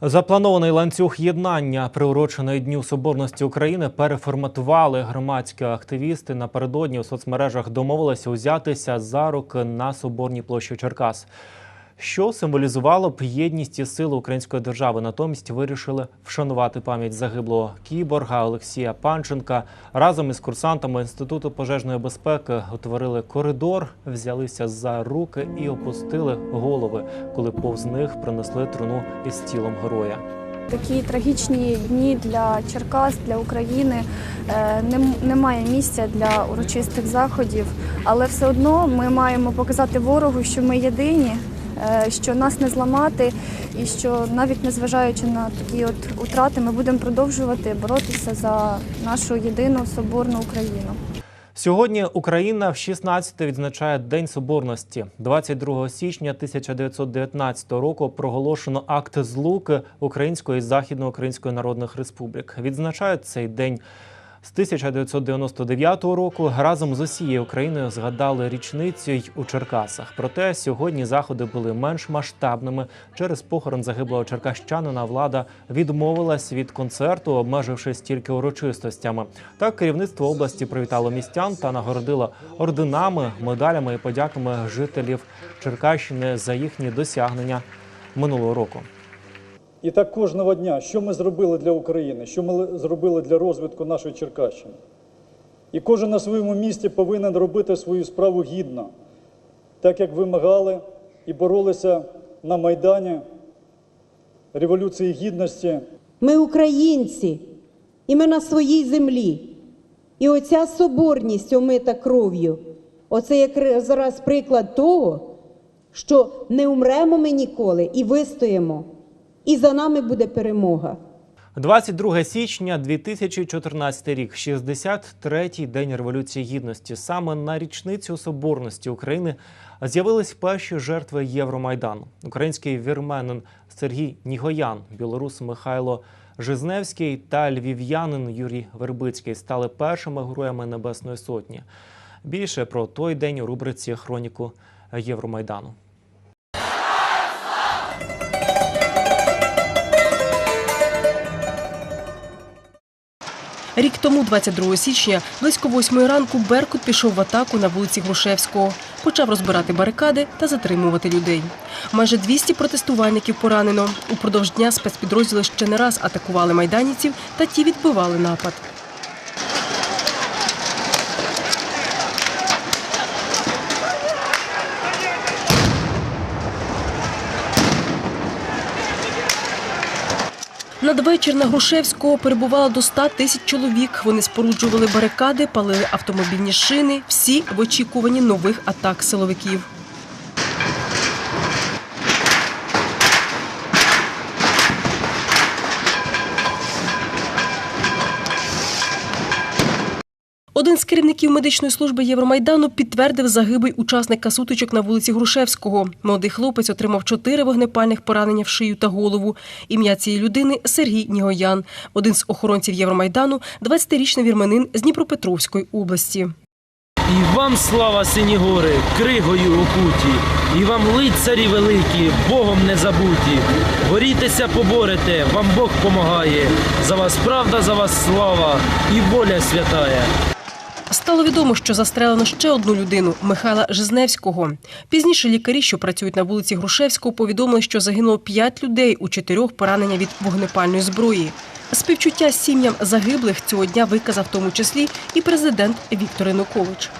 Запланований ланцюг єднання, приурочений Дню Соборності України, переформатували громадські активісти. Напередодні у соцмережах домовилися узятися за руки на Соборній площі Черкас. Що символізувало б єдність і силу української держави. Натомість вирішили вшанувати пам'ять загиблого кіборга Олексія Панченка. Разом із курсантами інституту пожежної безпеки утворили коридор, взялися за руки і опустили голови, коли повз них принесли труну із тілом героя. Такі трагічні дні для Черкас, для України е, немає місця для урочистих заходів, але все одно ми маємо показати ворогу, що ми єдині, що нас не зламати, і що навіть незважаючи на такі от утрати, ми будемо продовжувати боротися за нашу єдину соборну Україну. Сьогодні Україна в 16-те відзначає День Соборності. 22 січня 1919 року проголошено акт злуки Української і Західноукраїнської народних республік. Відзначають цей день з 1999 року. Разом з усією Україною згадали річницю й у Черкасах. Проте сьогодні заходи були менш масштабними. Через похорон загиблого черкащанина влада відмовилась від концерту, обмежившись тільки урочистостями. Так керівництво області привітало містян та нагородило орденами, медалями і подяками жителів Черкащини за їхні досягнення минулого року. І так кожного дня, що ми зробили для України, що ми зробили для розвитку нашої Черкащини. І кожен на своєму місці повинен робити свою справу гідно, так як вимагали і боролися на Майдані Революції Гідності. Ми українці, і ми на своїй землі. І оця соборність омита кров'ю, оце як зараз приклад того, що не умремо ми ніколи і вистоїмо, і за нами буде перемога. 22 січня 2014 рік, 63-й день революції гідності. Саме на річницю соборності України з'явились перші жертви Євромайдану. Український вірменин Сергій Нігоян, білорус Михайло Жизневський та львів'янин Юрій Вербицький стали першими героями Небесної Сотні. Більше про той день у рубриці Хроніку Євромайдану. Рік тому, 22 січня, близько 8 ранку, Беркут пішов в атаку на вулиці Грушевського, почав розбирати барикади та затримувати людей. Майже 200 протестувальників поранено. Упродовж дня спецпідрозділи ще не раз атакували майданівців, та ті відбивали напад. Надвечір на Грушевського перебувало до 100 тисяч чоловік. Вони споруджували барикади, палили автомобільні шини, всі в очікуванні нових атак силовиків. Один з керівників медичної служби Євромайдану підтвердив загибель учасника сутичок на вулиці Грушевського. Молодий хлопець отримав чотири вогнепальних поранення в шию та голову. Ім'я цієї людини Сергій Нігоян, один з охоронців Євромайдану, 20-річний вірменин з Дніпропетровської області. І вам слава сині гори, кригою окуті, і вам лицарі великі, Богом не забуті. Борітеся, поборете, вам Бог помагає. За вас правда, за вас слава і воля святая. Стало відомо, що застрелено ще одну людину Михайла Жизневського. Пізніше лікарі, що працюють на вулиці Грушевського, повідомили, що загинуло п'ять людей у чотирьох поранення від вогнепальної зброї. Співчуття сім'ям загиблих цього дня виказав в тому числі і президент Віктор Янукович.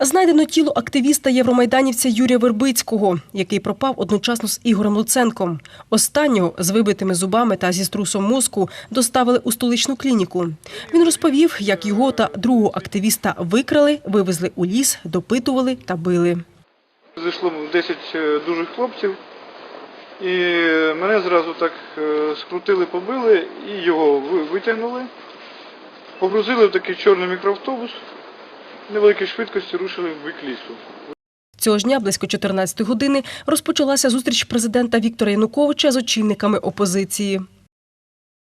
Знайдено тіло активіста євромайданівця Юрія Вербицького, який пропав одночасно з Ігорем Луценком. Останнього з вибитими зубами та зі струсом мозку доставили у столичну клініку. Він розповів, як його та другого активіста викрали, вивезли у ліс, допитували та били. Зайшло 10 е, дужих хлопців, і мене зразу так е, скрутили, побили і його витягнули, погрузили в такий чорний мікроавтобус, невеликій швидкості рушили в бік лісу. Цього ж дня, близько 14 години, розпочалася зустріч президента Віктора Януковича з очільниками опозиції.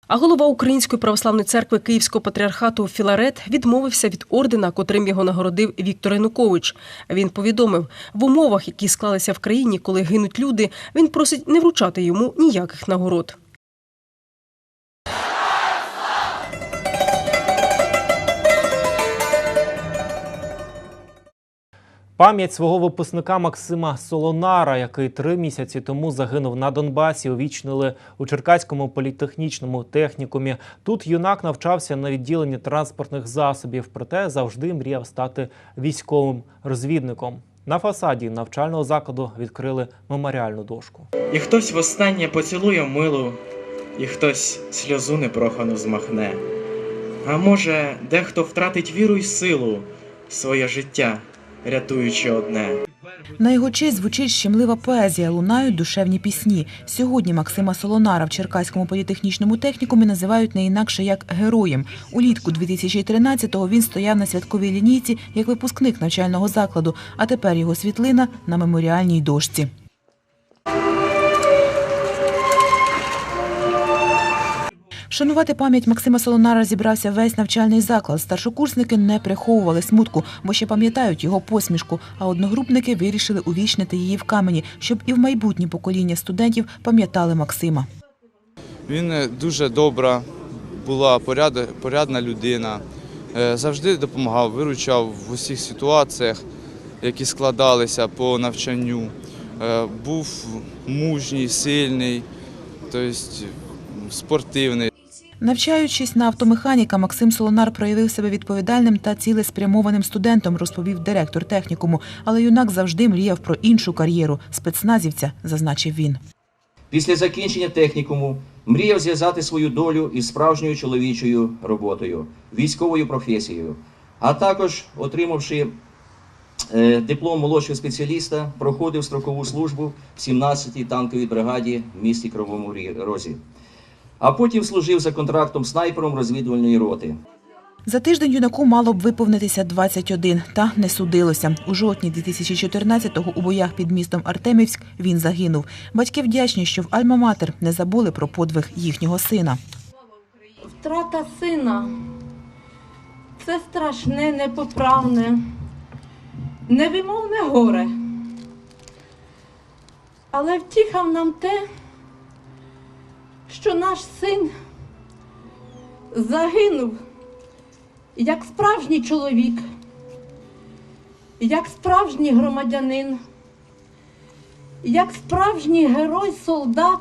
А голова Української православної церкви Київського патріархату Філарет відмовився від ордена, котрим його нагородив Віктор Янукович. Він повідомив, в умовах, які склалися в країні, коли гинуть люди, він просить не вручати йому ніяких нагород. Пам'ять свого випускника Максима Солонара, який три місяці тому загинув на Донбасі, увічнили у Черкаському політехнічному технікумі. Тут юнак навчався на відділенні транспортних засобів, проте завжди мріяв стати військовим розвідником. На фасаді навчального закладу відкрили меморіальну дошку. І хтось востаннє поцілує милу, і хтось сльозу непрохану змахне. А може, дехто втратить віру й силу, своє життя, рятуючи одне. На його честь звучить щемлива поезія, лунають душевні пісні. Сьогодні Максима Солонара в Черкаському політехнічному технікумі називають не інакше як героєм. Улітку 2013-го він стояв на святковій лінійці як випускник навчального закладу, а тепер його світлина на меморіальній дошці. Шанувати пам'ять Максима Солонара зібрався весь навчальний заклад. Старшокурсники не приховували смутку, бо ще пам'ятають його посмішку. А одногрупники вирішили увічнити її в камені, щоб і в майбутні покоління студентів пам'ятали Максима. Він е, дуже добра, була поряд- порядна людина, е, завжди допомагав, виручав в усіх ситуаціях, які складалися по навчанню. Е, Був мужній, сильний, тобто спортивний. Навчаючись на автомеханіка, Максим Солонар проявив себе відповідальним та цілеспрямованим студентом, розповів директор технікуму. Але юнак завжди мріяв про іншу кар'єру спецназівця, зазначив він. Після закінчення технікуму мріяв зв'язати свою долю із справжньою чоловічою роботою, військовою професією, а також, отримавши е, диплом молодшого спеціаліста, проходив строкову службу в 17-й танковій бригаді в місті Кривому Рі- Розі. А потім служив за контрактом снайпером розвідувальної роти. За тиждень юнаку мало б виповнитися 21, та не судилося. У жовтні 2014-го у боях під містом Артемівськ він загинув. Батьки вдячні, що в Альма-Матер не забули про подвиг їхнього сина. Втрата сина це страшне, непоправне, невимовне горе. Але втіхав нам те, що наш син загинув як справжній чоловік, як справжній громадянин, як справжній герой солдат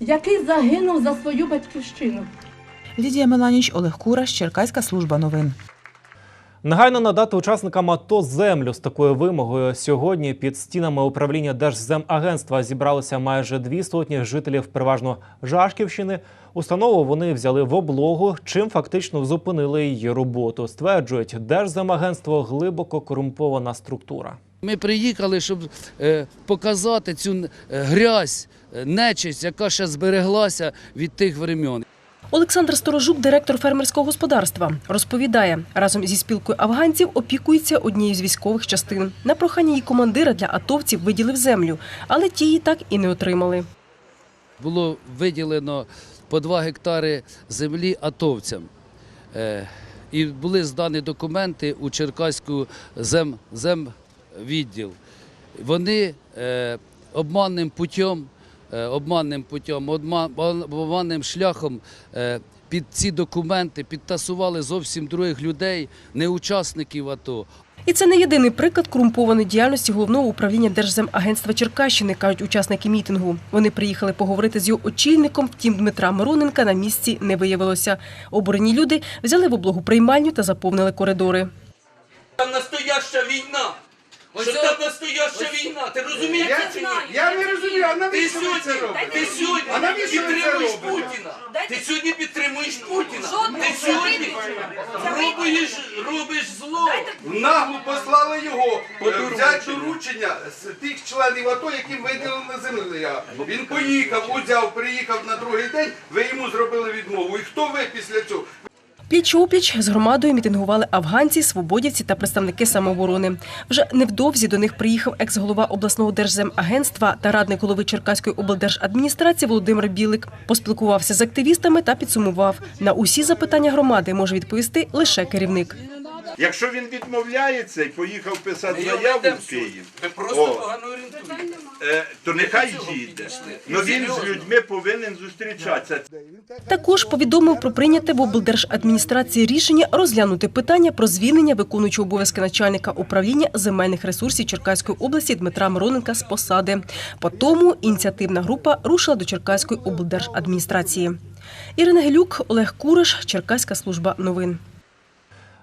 який загинув за свою батьківщину. Лідія Меланіч, Олег Кураш, Черкаська служба новин. Негайно надати учасникам АТО землю з такою вимогою. Сьогодні під стінами управління Держземагентства зібралися майже дві сотні жителів переважно Жашківщини. Установу вони взяли в облогу, чим фактично зупинили її роботу. Стверджують, Держземагентство глибоко корумпована структура. Ми приїхали, щоб е, показати цю е, грязь, е, нечисть, яка ще збереглася від тих времен. Олександр Сторожук, директор фермерського господарства, розповідає, разом зі спілкою афганців опікується однією з військових частин. На прохання її командира для атовців виділив землю, але ті її так і не отримали. Було виділено по 2 гектари землі атовцям. Е, і були здані документи у Черкаську зем, земвідділ. Вони е, обманним путем, обманним путем, обма- обманним шляхом е, під ці документи підтасували зовсім других людей, не учасників АТО, І це не єдиний приклад корумпованої діяльності головного управління Держземагентства Черкащини, кажуть учасники мітингу. Вони приїхали поговорити з його очільником. Втім, Дмитра Мироненка на місці не виявилося. Обурені люди взяли в облогу приймальню та заповнили коридори. Там настояща війна. Що там настояща війна? Ти розумієш Я, це чи ні? я не розумію, а Ти навіщо ви це сьогодні, робите? ти сьогодні А навіщо ви це підтримуєш робите? Путіна. Ти сьогодні підтримуєш Путіна. Ти сьогодні робиш, робиш зло. Нагло послали його е, взяти доручення з тих членів АТО, яким виділили землю. Він поїхав, узяв, приїхав на другий день, ви йому зробили відмову. І хто ви після цього? Пліч опліч з громадою мітингували афганці, свободівці та представники самооборони. Вже невдовзі до них приїхав екс-голова обласного держземагентства та радник голови Черкаської облдержадміністрації Володимир Білик. Поспілкувався з активістами та підсумував: на усі запитання громади може відповісти лише керівник. Якщо він відмовляється і поїхав писати заяву в Київ, Ви просто погано орієнтуєте. Е, то нехай їде. Ну він з людьми повинен зустрічатися. Також повідомив про прийняте в облдержадміністрації рішення розглянути питання про звільнення виконуючого обов'язки начальника управління земельних ресурсів Черкаської області Дмитра Мироненка з посади. По тому ініціативна група рушила до Черкаської облдержадміністрації. Ірина Гелюк, Олег Куриш, Черкаська служба новин.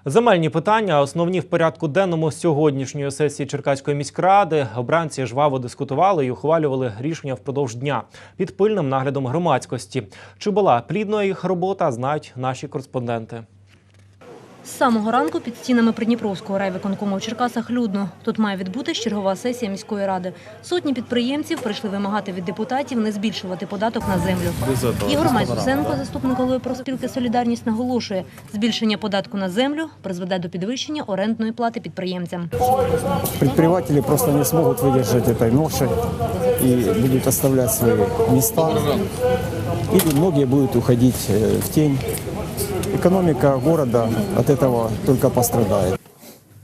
Земельні питання основні в порядку денному сьогоднішньої сесії Черкаської міськради. Обранці жваво дискутували і ухвалювали рішення впродовж дня під пильним наглядом громадськості. Чи була плідною їх робота, знають наші кореспонденти. З самого ранку під стінами Придніпровського райвиконкому у Черкасах людно. Тут має відбутись чергова сесія міської ради. Сотні підприємців прийшли вимагати від депутатів не збільшувати податок на землю. Ігор Майсусенко, заступник голови профспілки «Солідарність», наголошує, збільшення податку на землю призведе до підвищення орендної плати підприємцям. Предприниматели просто не смогут выдержать этой ноши и будут оставлять свои места. Или многие будут уходить э, в тень. Экономика города от этого только пострадает.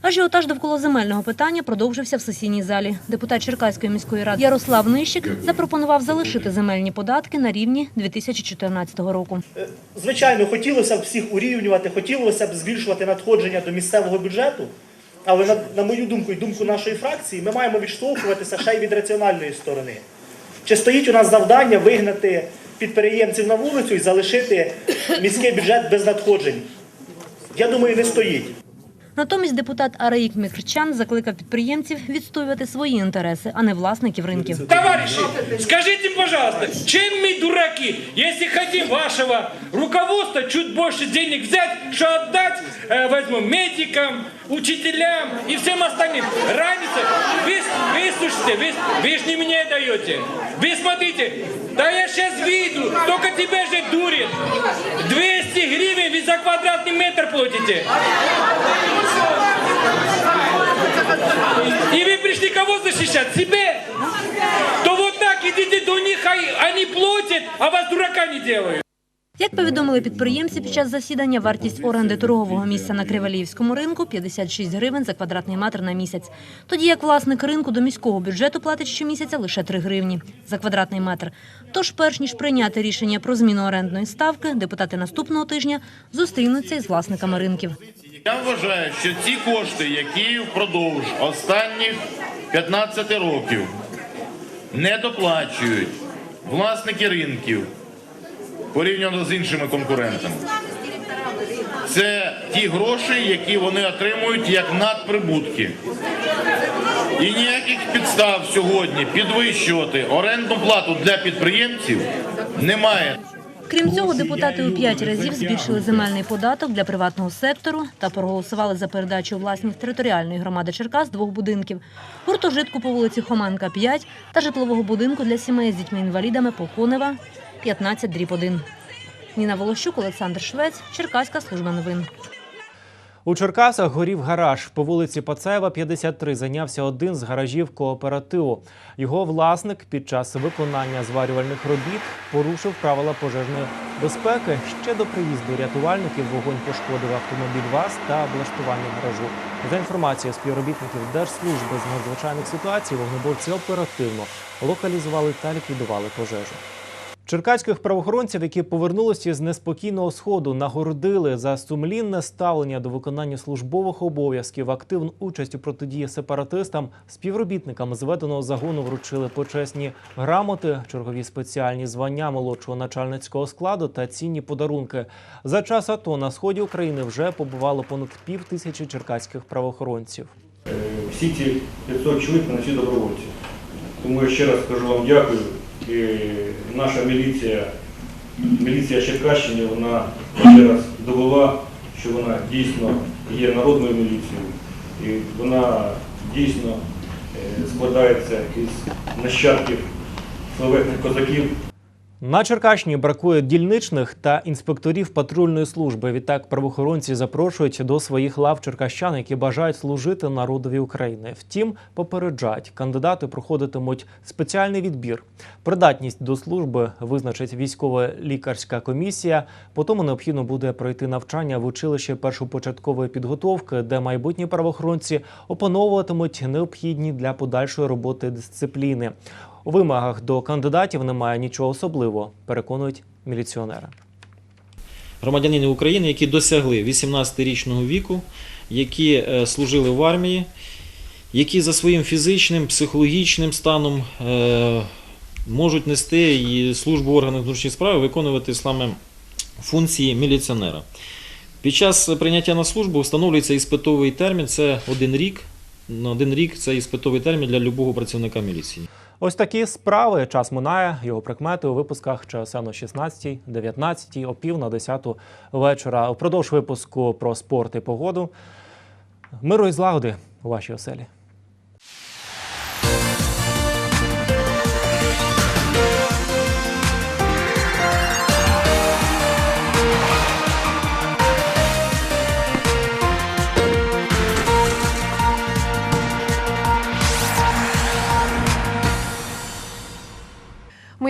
Ажіотаж довкола земельного питання продовжився в сесійній залі. Депутат Черкаської міської ради Ярослав Нищик запропонував залишити земельні податки на рівні 2014 року. Звичайно, хотілося б всіх урівнювати, хотілося б збільшувати надходження до місцевого бюджету. Але на, на мою думку і думку нашої фракції, ми маємо відштовхуватися ще й від раціональної сторони. Чи стоїть у нас завдання вигнати підприємців на вулицю і залишити міський бюджет без надходжень? Я думаю, не стоїть. Натомість депутат Араїк Мікрчан закликав підприємців відстоювати свої інтереси, а не власників ринків. Товарищи, скажите, пожалуйста, чем мы дураки, если хотим вашего руководства чуть больше денег взять, что отдать, э, возьмем, медикам, учителям и всем остальным? Разница, вы, вы слушайте, вы, вы ж не мне даете. Вы смотрите, да я сейчас виду, только тебя же дурит. 200 гривен вы за квадратный метр платите. И вы пришли кого защищать? Себе? То вот так идите до них, а они платят, а вас дурака не делают. Як повідомили підприємці під час засідання, вартість оренди торгового місця на Криваліївському ринку 56 гривень за квадратний метр на місяць. Тоді як власник ринку до міського бюджету платить щомісяця лише 3 гривні за квадратний метр. Тож, перш ніж прийняти рішення про зміну орендної ставки, депутати наступного тижня зустрінуться із власниками ринків. Я вважаю, що ці кошти, які впродовж останніх 15 років не доплачують власники ринків порівняно з іншими конкурентами, це ті гроші, які вони отримують як надприбутки. І ніяких підстав сьогодні підвищувати орендну плату для підприємців немає. Крім цього, депутати у п'ять разів збільшили земельний податок для приватного сектору та проголосували за передачу у власність територіальної громади Черкас двох будинків – гуртожитку по вулиці Хоманка 5 та житлового будинку для сімей з дітьми-інвалідами по Конева 15 дріб 1. Ніна Волощук, Олександр Швець, Черкаська служба новин. У Черкасах горів гараж. По вулиці Пацаєва, 53, зайнявся один з гаражів кооперативу. Його власник під час виконання зварювальних робіт порушив правила пожежної безпеки. Ще до приїзду рятувальників вогонь пошкодив автомобіль ВАЗ та облаштування гаражу. За інформацією співробітників Держслужби з надзвичайних ситуацій, вогнеборці оперативно локалізували та ліквідували пожежу. Черкаських правоохоронців, які повернулися з неспокійного сходу, нагородили за сумлінне ставлення до виконання службових обов'язків, активну участь у протидії сепаратистам. Співробітникам зведеного загону вручили почесні грамоти, чергові спеціальні звання молодшого начальницького складу та цінні подарунки. За час АТО на сході України вже побувало понад пів тисячі черкаських правоохоронців. всі ці 500 чоловік вони всі добровольці. Тому я ще раз скажу вам дякую. Наша міліція, міліція Черкащини, вона ще раз довела, що вона дійсно є народною міліцією, і вона дійсно е, складається із нащадків словесних козаків. На Черкащині бракує дільничних та інспекторів патрульної служби. Відтак правоохоронці запрошують до своїх лав черкащан, які бажають служити народові України. Втім, попереджають, кандидати проходитимуть спеціальний відбір. Придатність до служби визначить військова лікарська комісія. Потім необхідно буде пройти навчання в училищі першопочаткової підготовки, де майбутні правоохоронці опановуватимуть необхідні для подальшої роботи дисципліни. У вимогах до кандидатів немає нічого особливого, переконують міліціонери. громадянини України, які досягли 18-річного віку, які е, служили в армії, які за своїм фізичним, психологічним станом е, можуть нести і службу в органах внутрішніх справ, виконувати саме функції міліціонера. Під час прийняття на службу встановлюється іспитовий термін, це один рік. На один рік це іспитовий термін для будь-якого працівника міліції. Ось такі справи. Час минає. Його прикмети у випусках ЧСН о 16, 19, о пів на 10 вечора. Упродовж випуску про спорт і погоду. Миру і злагоди у вашій оселі.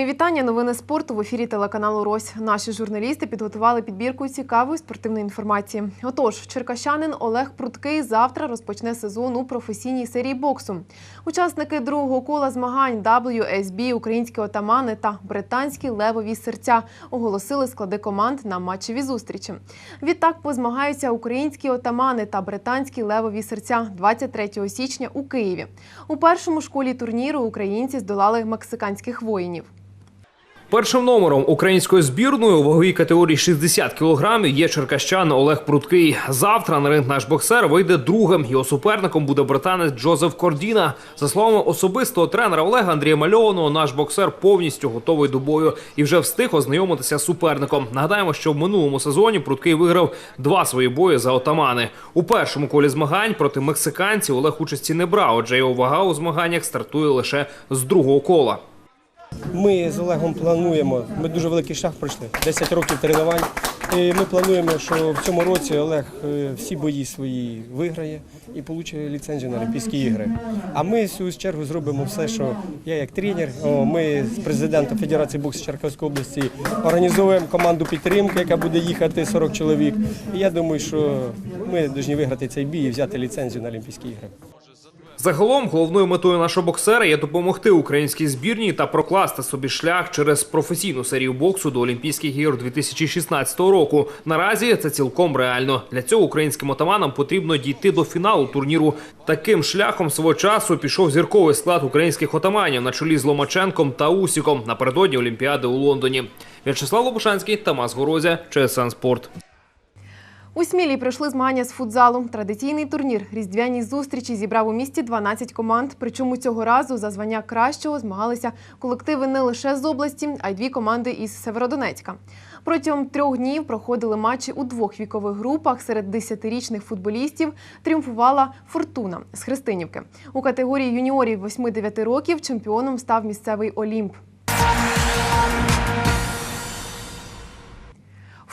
Вітання. Новини спорту в ефірі телеканалу Рось. Наші журналісти підготували підбірку цікавої спортивної інформації. Отож, черкащанин Олег Пруткий завтра розпочне сезон у професійній серії боксу. Учасники другого кола змагань WSB, українські отамани та британські левові серця оголосили склади команд на матчеві зустрічі. Відтак позмагаються українські отамани та британські левові серця 23 січня у Києві. У першому школі турніру українці здолали мексиканських воїнів. Першим номером української збірної у ваговій категорії 60 кг є черкащан Олег Пруткий. Завтра на ринг наш боксер вийде другим. Його суперником буде британець Джозеф Кордіна. За словами особистого тренера Олега Андрія Мальованого, наш боксер повністю готовий до бою і вже встиг ознайомитися з суперником. Нагадаємо, що в минулому сезоні Пруткий виграв два свої бої за отамани. У першому колі змагань проти мексиканців Олег участі не брав, адже його вага у змаганнях стартує лише з другого кола. Ми з Олегом плануємо, ми дуже великий шлях пройшли, 10 років тренувань. І ми плануємо, що в цьому році Олег е, всі бої свої виграє і отримає ліцензію на Олімпійські ігри. А ми в свою чергу зробимо все, що я як тренер, ми з президентом Федерації боксу Черкаської області організовуємо команду підтримки, яка буде їхати 40 чоловік. І я думаю, що ми повинні виграти цей бій і взяти ліцензію на Олімпійські ігри. Загалом головною метою нашого боксера є допомогти українській збірній та прокласти собі шлях через професійну серію боксу до Олімпійських ігор 2016 року. Наразі це цілком реально. Для цього українським отаманам потрібно дійти до фіналу турніру. Таким шляхом свого часу пішов зірковий склад українських отаманів на чолі з Ломаченком та Усіком напередодні Олімпіади у Лондоні. В'ячеслав Лобушанський, Тамас Горозя, ЧСН Спорт. У Смілі пройшли змагання з футзалу. Традиційний турнір різдвяні зустрічі зібрав у місті 12 команд. Причому цього разу за звання кращого змагалися колективи не лише з області, а й дві команди із Северодонецька. Протягом трьох днів проходили матчі у двох вікових групах. Серед 10-річних футболістів тріумфувала Фортуна з Христинівки. У категорії юніорів 8-9 років чемпіоном став місцевий Олімп.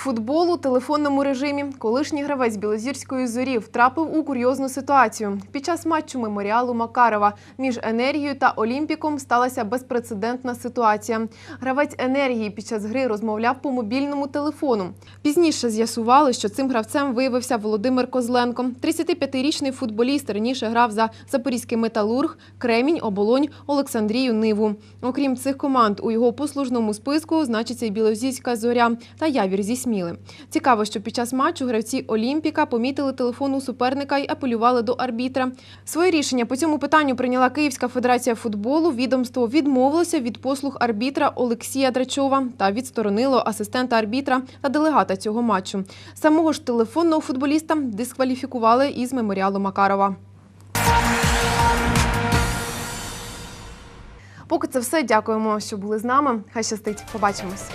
Футбол у телефонному режимі. Колишній гравець Білозірської зорі втрапив у курйозну ситуацію. Під час матчу меморіалу Макарова між енергією та Олімпіком сталася безпрецедентна ситуація. Гравець енергії під час гри розмовляв по мобільному телефону. Пізніше з'ясували, що цим гравцем виявився Володимир Козленко. 35-річний футболіст раніше грав за Запорізький металург, Кремінь, Оболонь, Олександрію Ниву. Окрім цих команд, у його послужному списку значиться і Білозірська зоря та Явір зі Сміли. Цікаво, що під час матчу гравці Олімпіка помітили телефон у суперника і апелювали до арбітра. Своє рішення по цьому питанню прийняла Київська федерація футболу. Відомство відмовилося від послуг арбітра Олексія Драчова та відсторонило асистента арбітра та делегата цього матчу. Самого ж телефонного футболіста дискваліфікували із меморіалу Макарова. Поки це все. Дякуємо, що були з нами. Хай щастить. Побачимось.